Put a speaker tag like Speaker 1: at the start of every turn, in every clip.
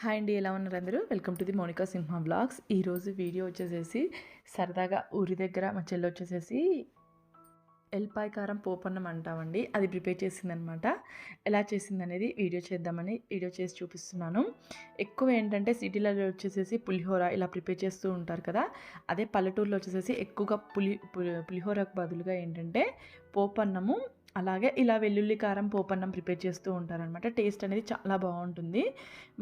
Speaker 1: Hi అండి ఎలా ఉన్నారు అందరూ? Welcome to the Monica Simha vlogs. ఈరోజు వీడియో వచ్చేసేసి సరదాగా ఊరి దగ్గర మా చెల్లి వచ్చేసేసి ఎల్పాయ కారం పోపన్నం అంటామండి. అది ప్రిపేర్ చేసిందనమాట. ఎలా చేసింది అనేది వీడియో చేద్దామని వీడియో చేసి చూపిస్తున్నాను. ఎక్కువ ఏంటంటే సిటీలలో వచ్చేసేసి పులిహోర ఇలా ప్రిపేర్ చేస్తూ ఉంటారు కదా అదే పల్లెటూరులో వచ్చేసేసి ఎక్కువగా పులి పులి- పులిహోరకు బదులుగా ఏంటంటే పోపన్నము అలాగే ఇలా వెల్లుల్లి కారం పోపన్నం ప్రిపేర్ చేస్తూ ఉంటారనమాట టేస్ట్ అనేది చాలా బాగుంటుంది.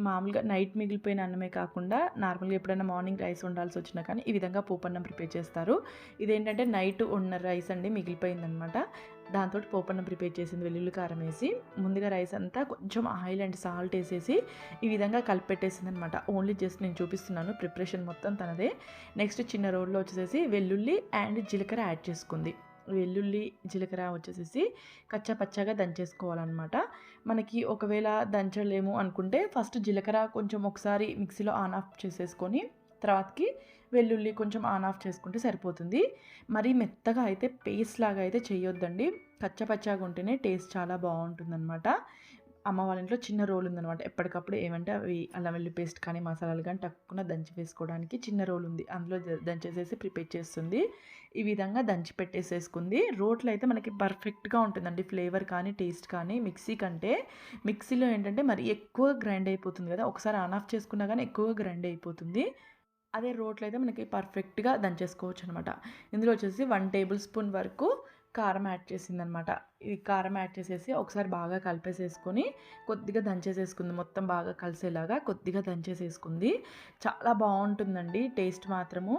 Speaker 1: మామూలుగా నైట్ మిగిలిపోయిన అన్నమే కాకుండా నార్మల్గా ఎప్పుడైనా మార్నింగ్ రైస్ ఉండాల్సి వచ్చినా కానీ ఈ విధంగా పోపన్నం ప్రిపేర్ చేస్తారు. ఇదేంటంటే నైట్ ఉన్న రైస్ అండి మిగిలిపోయిందనమాట దాంతో పోపన్నం ప్రిపేర్ చేసింది వెల్లుల్లి కారం వేసి ముందుగా రైస్ అంతా కొంచెం ఆయిల్ అండ్ సాల్ట్ వేసేసి ఈ విధంగా కలిపెట్టేసింది అనమాట ఓన్లీ జస్ట్ నేను చూపిస్తున్నాను ప్రిపరేషన్ మొత్తం తనదే. నెక్స్ట్ చిన్న రోడ్లో వచ్చేసేసి వెల్లుల్లి అండ్ జీలకర్ర యాడ్ చేసుకుంది. వెల్లుల్లి జీలకర్ర వచ్చేసేసి కచ్చా పచ్చాగా దంచేసుకోవాలన్నమాట. మనకి ఒకవేళ దంచలేము అనుకుంటే ఫస్ట్ జీలకర్ర కొంచెం ఒకసారి మిక్సీలో ఆన్ ఆఫ్ చేసేసుకొని తర్వాతకి వెల్లుల్లి కొంచెం ఆన్ ఆఫ్ చేసుకుంటే సరిపోతుంది. మరీ మెత్తగా అయితే పేస్ట్ లాగా అయితే చేయొద్దండి. పచ్చపచ్చాగా ఉంటేనే టేస్ట్ చాలా బాగుంటుందన్నమాట. అమ్మ వాళ్ళ ఇంట్లో చిన్న రోల్ ఉందనమాట ఎప్పటికప్పుడు ఏమంటే అవి అల్లం వెల్లి పేస్ట్ కానీ మసాలాలు కానీ టక్కున దంచి వేసుకోవడానికి చిన్న రోల్ ఉంది. అందులో దంచేసేసి ప్రిపేర్ చేస్తుంది. ఈ విధంగా దంచి పెట్టేసేసుకుంది. రోట్లో అయితే మనకి పర్ఫెక్ట్గా ఉంటుందండి. ఫ్లేవర్ కానీ టేస్ట్ కానీ మిక్సీ కంటే. మిక్సీలో ఏంటంటే మరి ఎక్కువ గ్రైండ్ అయిపోతుంది కదా. ఒకసారి ఆన్ ఆఫ్ చేసుకున్నా కానీ ఎక్కువగా గ్రైండ్ అయిపోతుంది. అదే రోట్లో అయితే మనకి పర్ఫెక్ట్గా దంచేసుకోవచ్చు అనమాట ఇందులో వచ్చేసి వన్ టేబుల్ స్పూన్ వరకు కారం యాడ్ చేసిందనమాట. ఇది కారం యాడ్ చేసేసి ఒకసారి బాగా కలిపేసేసుకొని కొద్దిగా దంచేసేసుకుంది. మొత్తం బాగా కలిసేలాగా కొద్దిగా దంచేసేసుకుంది. చాలా బాగుంటుందండి టేస్ట్ మాత్రము.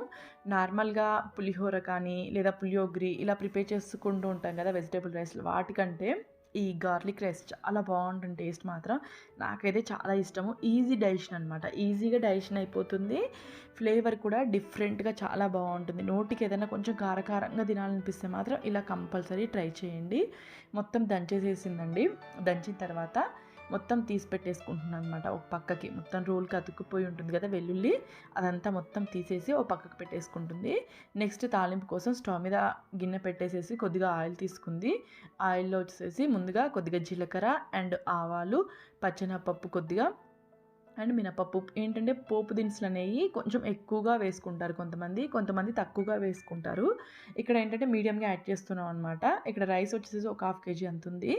Speaker 1: నార్మల్గా పులిహోర కానీ లేదా పులియోగ్రి ఇలా ప్రిపేర్ చేసుకుంటూ ఉంటాం కదా వెజిటేబుల్ రైస్ వాటికంటే ఈ గార్లిక్ రైస్ చాలా బాగుంటుంది టేస్ట్ మాత్రం. నాకైతే చాలా ఇష్టము. ఈజీ డైజెషన్ అనమాట ఈజీగా డైజెషన్ అయిపోతుంది. ఫ్లేవర్ కూడా డిఫరెంట్గా చాలా బాగుంటుంది. నోటికి ఏదైనా కొంచెం కారకారంగా తినాలనిపిస్తే మాత్రం ఇలా కంపల్సరీ ట్రై చేయండి. మొత్తం దంచేసేసిందండి. దంచిన తర్వాత మొత్తం తీసి పెట్టేసుకుంటున్నాను అనమాట ఒక పక్కకి మొత్తం రోల్కి అతుక్కుపోయి ఉంటుంది కదా వెల్లుల్లి అదంతా మొత్తం తీసేసి ఒక పక్కకి పెట్టేసుకుంటుంది. నెక్స్ట్ తాలింపు కోసం స్టవ్ మీద గిన్నె పెట్టేసేసి కొద్దిగా ఆయిల్ తీసుకుంది. ఆయిల్లో వచ్చేసి ముందుగా కొద్దిగా జీలకర్ర అండ్ ఆవాలు పచ్చెనపప్పు కొద్దిగా అండ్ మినపప్పు. ఏంటంటే పోపు దినుసులు అనేవి కొంచెం ఎక్కువగా వేసుకుంటారు కొంతమంది. కొంతమంది తక్కువగా వేసుకుంటారు. ఇక్కడ ఏంటంటే మీడియంగా యాడ్ చేస్తున్నాం అనమాట ఇక్కడ రైస్ వచ్చేసి ఒక హాఫ్ కేజీ అంత ఉంది.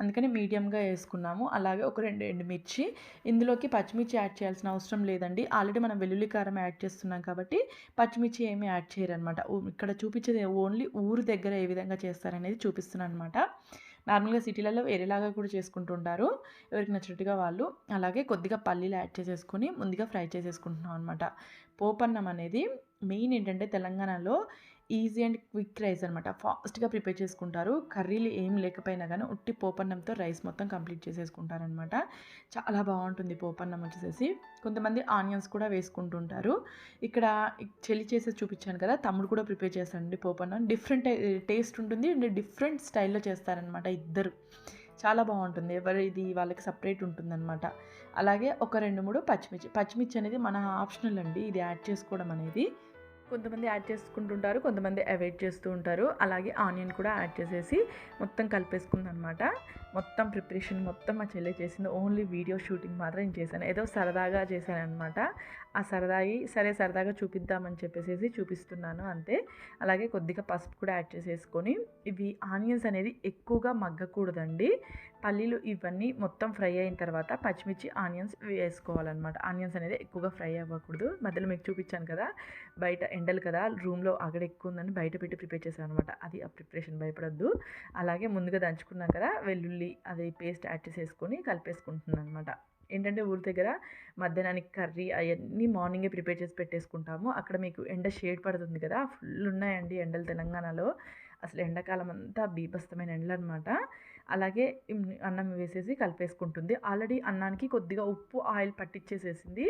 Speaker 1: అందుకని మీడియంగా వేసుకున్నాము. అలాగే ఒక రెండు ఎండుమిర్చి. ఇందులోకి పచ్చిమిర్చి యాడ్ చేయాల్సిన అవసరం లేదండి. ఆల్రెడీ మనం వెల్లుల్లి కారం యాడ్ చేస్తున్నాం కాబట్టి పచ్చిమిర్చి ఏమీ యాడ్ చేయరనమాట ఇక్కడ చూపించేది ఓన్లీ ఊరు దగ్గర ఏ విధంగా చేస్తారనేది చూపిస్తున్నాను అనమాట నార్మల్గా సిటీలలో వేరేలాగా కూడా చేసుకుంటుంటారు. ఎవరికి నచ్చినట్టుగా వాళ్ళు. అలాగే కొద్దిగా పల్లీలు యాడ్ చేసేసుకొని ముందుగా ఫ్రై చేసేసుకుంటున్నాం అనమాట పోపన్నం అనేది మెయిన్ ఏంటంటే తెలంగాణలో ఈజీ అండ్ క్విక్ రైస్ అనమాట ఫాస్ట్గా ప్రిపేర్ చేసుకుంటారు. కర్రీలు ఏం లేకపోయినా కానీ ఉట్టి పోపన్నంతో రైస్ మొత్తం కంప్లీట్ చేసేసుకుంటారనమాట చాలా బాగుంటుంది పోపన్నం వచ్చేసేసి. కొంతమంది ఆనియన్స్ కూడా వేసుకుంటుంటారు. ఇక్కడ చెల్లి చేసేది చూపించాను కదా తమ్ముడు కూడా ప్రిపేర్ చేస్తాడండి పోపన్నం. డిఫరెంట్ టేస్ట్ ఉంటుంది అండ్ డిఫరెంట్ స్టైల్లో చేస్తారనమాట ఇద్దరు. చాలా బాగుంటుంది. ఎవరిది వాళ్ళకి సపరేట్ ఉంటుందన్నమాట. అలాగే ఒక రెండు మూడు పచ్చిమిర్చి పచ్చిమిర్చి అనేది మన ఆప్షనల్ అండి. ఇది యాడ్ చేసుకోవడం అనేది. కొంతమంది యాడ్ చేసుకుంటుంటారు కొంతమంది అవాయిడ్ చేస్తూ ఉంటారు. అలాగే ఆనియన్ కూడా యాడ్ చేసేసి మొత్తం కలిపేసుకుందనమాట. మొత్తం ప్రిపరేషన్ మొత్తం మా చెల్లె చేసింది. ఓన్లీ వీడియో షూటింగ్ మాత్రం నేను చేశాను. ఏదో సరదాగా చేశాను అనమాట ఆ సరదాయి సరే సరదాగా చూపిద్దామని చెప్పేసి చూపిస్తున్నాను అంతే. అలాగే కొద్దిగా పసుపు కూడా యాడ్ చేసేసుకొని ఇవి ఆనియన్స్ అనేది ఎక్కువగా మగ్గకూడదండి. పల్లీలు ఇవన్నీ మొత్తం ఫ్రై అయిన తర్వాత పచ్చిమిర్చి ఆనియన్స్ వేసుకోవాలన్నమాట. ఆనియన్స్ అనేది ఎక్కువగా ఫ్రై అవ్వకూడదు. మధ్యలో మీకు చూపించాను కదా బయట ఎండలు కదా రూమ్లో అక్కడ ఎక్కువ ఉందని బయట పెట్టి ప్రిపేర్ చేశాను అనమాట అది ఆ ప్రిపరేషన్ భయపడద్దు. అలాగే ముందుగా దంచుకున్నాం కదా వెల్లుల్లి అది పేస్ట్ యాడ్ చేసేసుకొని కలిపేసుకుంటున్నాను అనమాట ఏంటంటే ఊరి దగ్గర మధ్యాహ్నానికి కర్రీ అవన్నీ మార్నింగే ప్రిపేర్ చేసి పెట్టేసుకుంటాము. అక్కడ మీకు ఎండ షేడ్ పడుతుంది కదా ఫుల్ ఉన్నాయండి ఎండలు తెలంగాణలో. అసలు ఎండాకాలం అంతా బీభస్తమైన ఎండలు అనమాట అలాగే అన్నం వేసేసి కలిపేసుకుంటుంది. ఆల్రెడీ అన్నానికి కొద్దిగా ఉప్పు ఆయిల్ పట్టించేసేసింది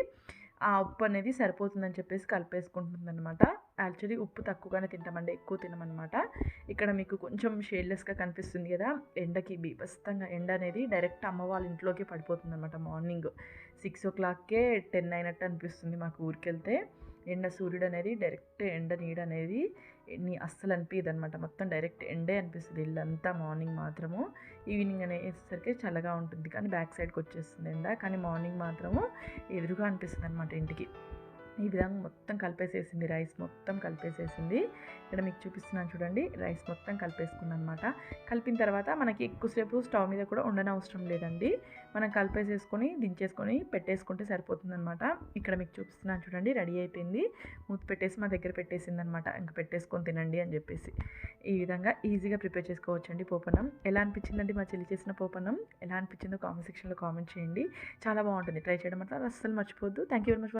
Speaker 1: ఆ ఉప్పు అనేది సరిపోతుందని చెప్పేసి కలిపేసుకుంటుంది అనమాట యాక్చువల్లీ ఉప్పు తక్కువగానే తింటామండి ఎక్కువ తినమనమాట ఇక్కడ మీకు కొంచెం షేడ్లెస్గా కనిపిస్తుంది కదా ఎండకి బీభత్సంగా ఎండ అనేది డైరెక్ట్ అమ్మ వాళ్ళ ఇంట్లోకి పడిపోతుంది అనమాట మార్నింగ్. సిక్స్ ఓ క్లాక్కే టెన్ అయినట్టు అనిపిస్తుంది మాకు ఊరికెళ్తే. ఎండ సూర్యుడు అనేది డైరెక్ట్ ఎండ నీడ అనేది నీ అస్సలు అనిపించదు అనమాట మొత్తం డైరెక్ట్ ఎండే అనిపిస్తుంది ఇల్లంతా మార్నింగ్ మాత్రము. ఈవినింగ్ అనేసరికి చల్లగా ఉంటుంది. కానీ బ్యాక్ సైడ్కి వచ్చేస్తుంది ఎండ. కానీ మార్నింగ్ మాత్రము ఎదురుగా అనిపిస్తుంది అనమాట ఇంటికి. ఈ విధంగా మొత్తం కలిపేసేసింది. రైస్ మొత్తం కలిపేసేసింది. ఇక్కడ మీకు చూపిస్తున్నాను చూడండి. రైస్ మొత్తం కలిపేసుకుంది అనమాట కలిపిన తర్వాత మనకి ఎక్కువసేపు స్టవ్ మీద కూడా ఉండనవసరం లేదండి. మనం కలిపేసేసుకొని దించేసుకొని పెట్టేసుకుంటే సరిపోతుంది అనమాట ఇక్కడ మీకు చూపిస్తున్నాను చూడండి. రెడీ అయిపోయింది. మూత పెట్టేసి మా దగ్గర పెట్టేసింది అనమాట ఇంకా పెట్టేసుకొని తినండి అని చెప్పేసి. ఈ విధంగా ఈజీగా ప్రిపేర్ చేసుకోవచ్చండి పోపనం ఎలా అనిపించిందండి మా చెల్లి చేసిన పోపనం ఎలా అనిపించిందో కామెంట్ సెక్షన్లో కామెంట్ చేయండి. చాలా బాగుంటుంది. ట్రై చేయడం మాత్రం అస్సలు మర్చిపోద్దు థ్యాంక్ యూ వెరీ మచ్